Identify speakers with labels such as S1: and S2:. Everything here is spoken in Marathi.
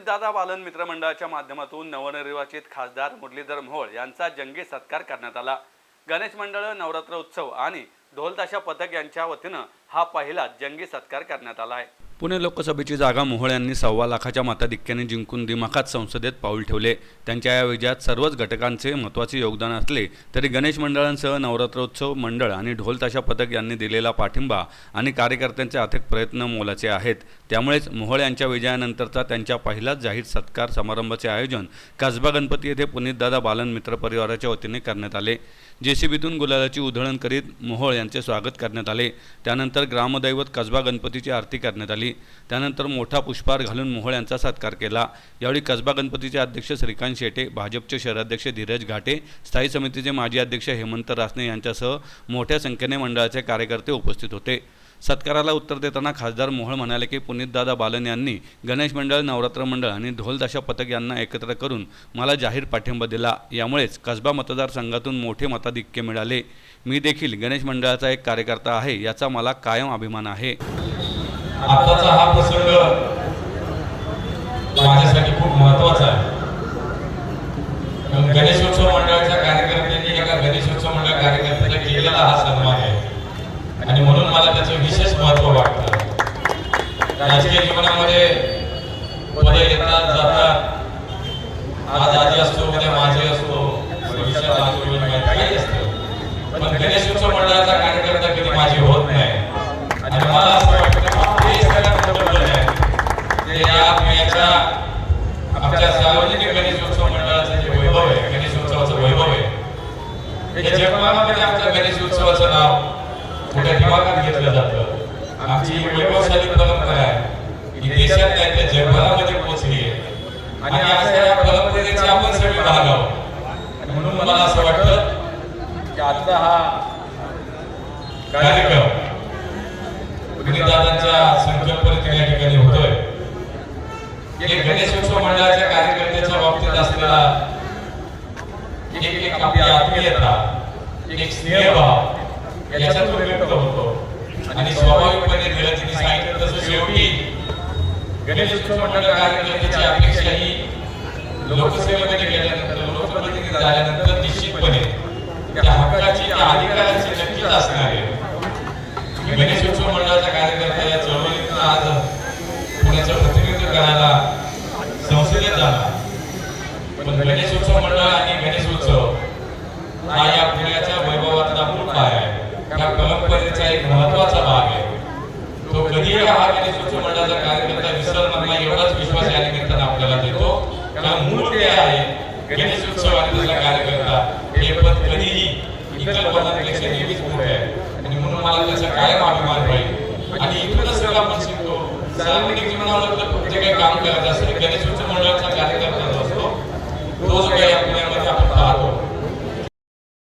S1: दादा बालन मित्र मंडळाच्या माध्यमातून नवनिर्वाचित खासदार मुरलीधर मोहोळ यांचा जंगी सत्कार करण्यात आला. गणेश मंडळ नवरात्र उत्सव आणि ढोलताशा पथक यांच्या वतीनं हा पहिला जंगी सत्कार करण्यात आला आहे. पुणे लोकसभेची जागा मोहोळ यांनी सव्वा लाखाच्या मताधिक्याने जिंकून दिमाखात संसदेत पाऊल ठेवले. त्यांच्या या विजयात सर्वच घटकांचे महत्त्वाचे योगदान असले तरी गणेश मंडळांसह नवरात्रोत्सव मंडळ आणि ढोलताशा पथक यांनी दिलेला पाठिंबा आणि कार्यकर्त्यांचे अथक प्रयत्न मोलाचे आहेत. त्यामुळेच मोहोळ यांच्या विजयानंतरचा त्यांच्या पहिलाच जाहीर सत्कार समारंभाचे आयोजन कसबा गणपती येथे पुनीतदादा बालन मित्र परिवाराच्या वतीने करण्यात आले. जेसीबीतून गुलालाची उधळण करीत मोहोळ यांचे स्वागत करण्यात आले. त्यानंतर ग्रामदैवत कसबा गणपतीची आरती करण्यात आली. त्यानंतर मोठा पुष्पहार घालून मोहोळ यांचा सत्कार केला. यावेळी कसबा गणपतीचे अध्यक्ष श्रीकांत शेटे भाजपचे शहराध्यक्ष धीरज घाटे स्थायी समितीचे माजी अध्यक्ष हेमंत रासने यांच्यासह मोठ्या संख्येने मंडळाचे कार्यकर्ते उपस्थित होते. सत्काराला उत्तर देताना खासदार मोहळ म्हणाले की पुनीतदादा बालन यांनी गणेश मंडळ नवरात्र मंडळ आणि ढोलदाशा पथक यांना एकत्र करून मला जाहीर पाठिंबा दिला. यामुळेच कसबा मतदारसंघातून मोठे मताधिक्य मिळाले. मी देखील गणेश मंडळाचा एक कार्यकर्ता आहे याचा मला कायम अभिमान आहे.
S2: आताचा हा प्रसंग माझ्यासाठी खूप महत्त्वाचा आहे. गणेशोत्सव मंडळाच्या कार्यकर्त्यांनी एका गणेशोत्सव मंडळ कार्यकर्त्याला केलेला हा सन्मान आहे. आणि म्हणून मला त्याचं विशेष महत्त्व वाटतं. राजकीय जीवनामध्ये पदे येतात जातात. आज आजी असतो उद्या माझी असतो. भविष्यात आजी होईल काही असतं. पण गणेशोत्सव मंडळाचा कार्यकर्ता कधी माझी होत नाही. आणि मला असं वाटतं की सगळ्यात मोठं बल आहे. ते या पुण्याच्या आमच्या सार्वजनिक गणेशोत्सव मंडळाचं जे वैभव आहे गणेशोत्सवाचं वैभव आहे. हे जगभरामध्ये आमच्या गणेशोत्सवाचं नाव मोठ्या दिमागात घेतलं जातं. आमची वैभवशाली परंपरा आहे ही देशात नाही तर जगभरामध्ये पोहोचली आहे. आणि अशा या परंपरेचे आपण सगळे भाग आहोत म्हणून मला असं वाटतं की आजचा हा कार्यक्रम दादांच्या संकल्पनेतून या ठिकाणी होतोय. एक गणेशोत्सव मंडळाच्या कार्यकर्त्याच्या बाबतीत असलेला एक एक आपली आत्मीयता एक स्नेहभाव याच्यातून व्यक्त होतो. आणि स्वाभाविकपणे धीरजीने सांगितलं तसं शेवटी गणेश उत्सव मंडळ कार्यकर्त्याची अपेक्षा ही लोकसेवेमध्ये गेल्यानंतर लोकप्रतिनिधी झाल्यानंतर निश्चितपणे त्या हक्काची त्या अधिकाराची नक्कीच असणार आहे. गणेश उत्सव मंडळाच्या कार्यकर्ता या चळवळीतून आज पुण्याचं प्रतिनिधित्व करायला संसदेत झाला पण गणेशोत्सव मंडळ आणि गणेशोत्सव हा या पुण्याच्या वैभवातला मूळ पाय हा या एक महत्त्वाचा भाग आहे. तो कधीही हा गणेशोत्सव मंडळाचा कार्यकर्ता विसरणार नाही एवढाच विश्वास या निमित्तानं आपल्याला देतो. कारण मूळ ते आहे गणेशोत्सव आणि त्याचा कार्यकर्ता हे पद कधीही इतर पदांपेक्षा नेहमीच मोठे आहे. आणि म्हणून मला त्याचा कायम अभिमान राहील आणि इथूनच सगळं आपण शिकतो. सार्वजनिक जीवनामध्ये जे काही काम करायचं असेल गणेशोत्सव मंडळाचा कार्यकर्ता जो असतो तो जो काही